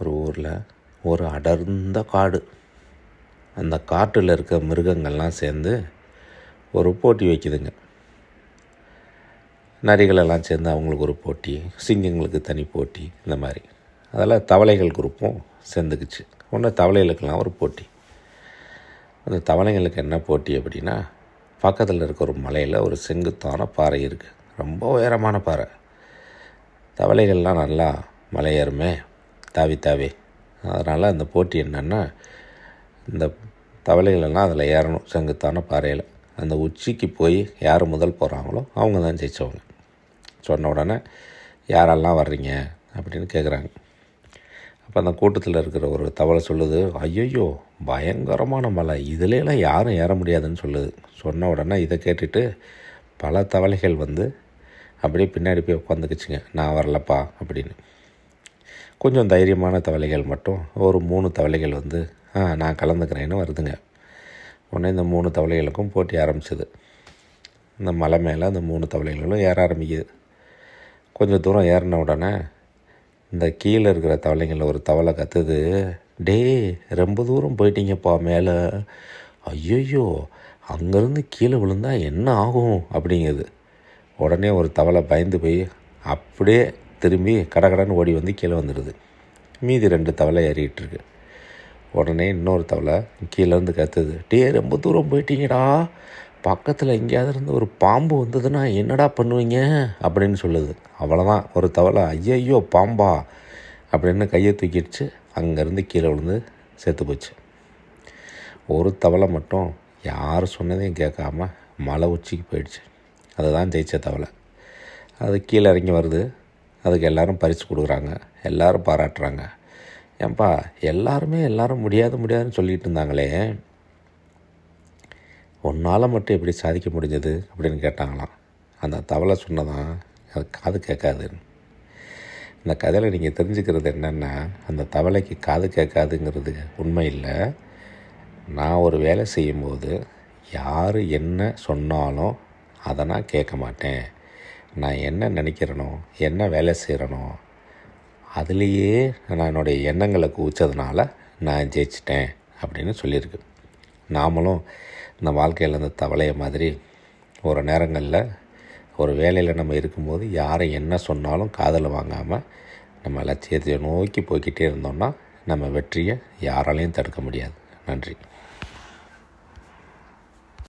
ஒரு ஊரில் ஒரு அடர்ந்த காடு. அந்த காட்டில் இருக்க மிருகங்கள்லாம் சேர்ந்து ஒரு போட்டி வைக்குதுங்க. நரிகளெல்லாம் சேர்ந்து அவங்களுக்கு ஒரு போட்டி சிங்கங்களுக்கு தனி போட்டி இந்த மாதிரி. அதெல்லாம் தவளைகள் குரூப்பும் சேர்ந்துக்குச்சு. ஒன்று தவளைகளுக்கெல்லாம் ஒரு போட்டி. அந்த தவளைங்களுக்கு என்ன போட்டி அப்படின்னா பக்கத்தில் இருக்க ஒரு மலையில் ஒரு செங்குத்தான பாறை இருக்குது ரொம்ப உயரமான பாறை. தவளைகள்லாம் நல்லா மலையேறுமே தாவி தாவி. அதனால் அந்த போட்டி என்னென்னா இந்த தவளைகளெல்லாம் அதில் ஏறணும் செங்குத்தான பாறையில். அந்த உச்சிக்கு போய் யார் முதல் போகிறாங்களோ அவங்க தான் ஜெயித்தவங்க சொன்ன உடனே யாரெல்லாம் வர்றீங்க? அப்படின்னு கேட்குறாங்க அப்போ அந்த கூட்டத்தில் இருக்கிற ஒரு தவளை சொல்லுது ஐயையோ பயங்கரமான மலை இதுலலாம் யாரும் ஏற முடியாதுன்னு சொல்லுது. சொன்ன உடனே இதை கேட்டுட்டு பல தவளைகள் வந்து அப்படியே பின்னாடி போய் உட்காந்துக்குச்சுங்க. நான் வரலப்பா அப்படின்னு. கொஞ்சம் தைரியமான தவளைகள் மட்டும் ஒரு மூணு தவளைகள் வந்து நான் கலந்துக்கிறேன்னு வருதுங்க. உடனே இந்த மூணு தவளைகளுக்கும் போட்டி ஆரம்பிச்சது. இந்த மலை மேலே அந்த மூணு தவளைகளும் ஏற ஆரம்பிக்குது. கொஞ்சம் தூரம் ஏறின உடனே இந்த கீழே இருக்கிற தவளைங்களில் ஒரு தவளை கத்துது. டே ரொம்ப தூரம் போயிட்டீங்கப்பா மேலே. ஐயையோ அங்கேருந்து கீழே விழுந்தால் என்ன ஆகும் அப்படிங்குது. உடனே ஒரு தவளை பயந்து போய் அப்படியே திரும்பி கடகடன்னு ஓடி வந்து கீழே வந்துடுது. மீதி ரெண்டு தவளை ஏறிக்கிட்டு இருக்கு உடனே இன்னொரு தவளை கீழேருந்து கத்துது. டே ரொம்ப தூரம் போயிட்டீங்கடா. பக்கத்தில் எங்கேயாவது இருந்து ஒரு பாம்பு வந்ததுன்னா என்னடா பண்ணுவீங்க? அப்படின்னு சொல்லுது. அவ்வளோதான் ஒரு தவளை ஐயையோ பாம்பா. அப்படின்னு கையை தூக்கிடுச்சு. அங்கேருந்து கீழே விழுந்து செத்து போச்சு. ஒரு தவளை மட்டும் யார் சொன்னதையும் கேட்காம மலை உச்சிக்கு போயிடுச்சு. அதுதான் ஜெயிச்ச தவளை. அது கீழே இறங்கி வருது. அதுக்கு எல்லாரும் பரிசு கொடுக்குறாங்க எல்லோரும் பாராட்டுறாங்க. ஏன்பா எல்லாருமே எல்லோரும் முடியாது முடியாதுன்னு சொல்லிட்டு இருந்தாங்களே. உன்னால் மட்டும் எப்படி சாதிக்க முடிஞ்சது அப்படின்னு கேட்டாங்களாம். அந்த தவளை சொன்னதான் அது காது கேட்காதுன்னு. இந்த கதையில் நீங்கள் தெரிஞ்சுக்கிறது என்னென்னா அந்த தவளைக்கு காது கேட்காதுங்கிறது உண்மை இல்லை. நான் ஒரு வேலை செய்யும்போது யார் என்ன சொன்னாலும் அதை நான் கேட்க மாட்டேன். நான் என்ன நினைக்கிறேனோ என்ன வேலை செய்கிறனோ அதுலேயே நான் என்னுடைய எண்ணங்களை குவிச்சதுனால நான் ஜெயிச்சிட்டேன் அப்படின்னு சொல்லியிருக்கு. நாமளும் இந்த வாழ்க்கையில் இந்த தவளைய மாதிரி ஒரு நேரங்களில் ஒரு வேலையில் நம்ம இருக்கும்போது யாரை என்ன சொன்னாலும் காதல் வாங்காமல் நம்ம லட்சியத்தை நோக்கி போய்கிட்டே இருந்தோம்னா நம்ம வெற்றியை யாராலையும் தடுக்க முடியாது. நன்றி.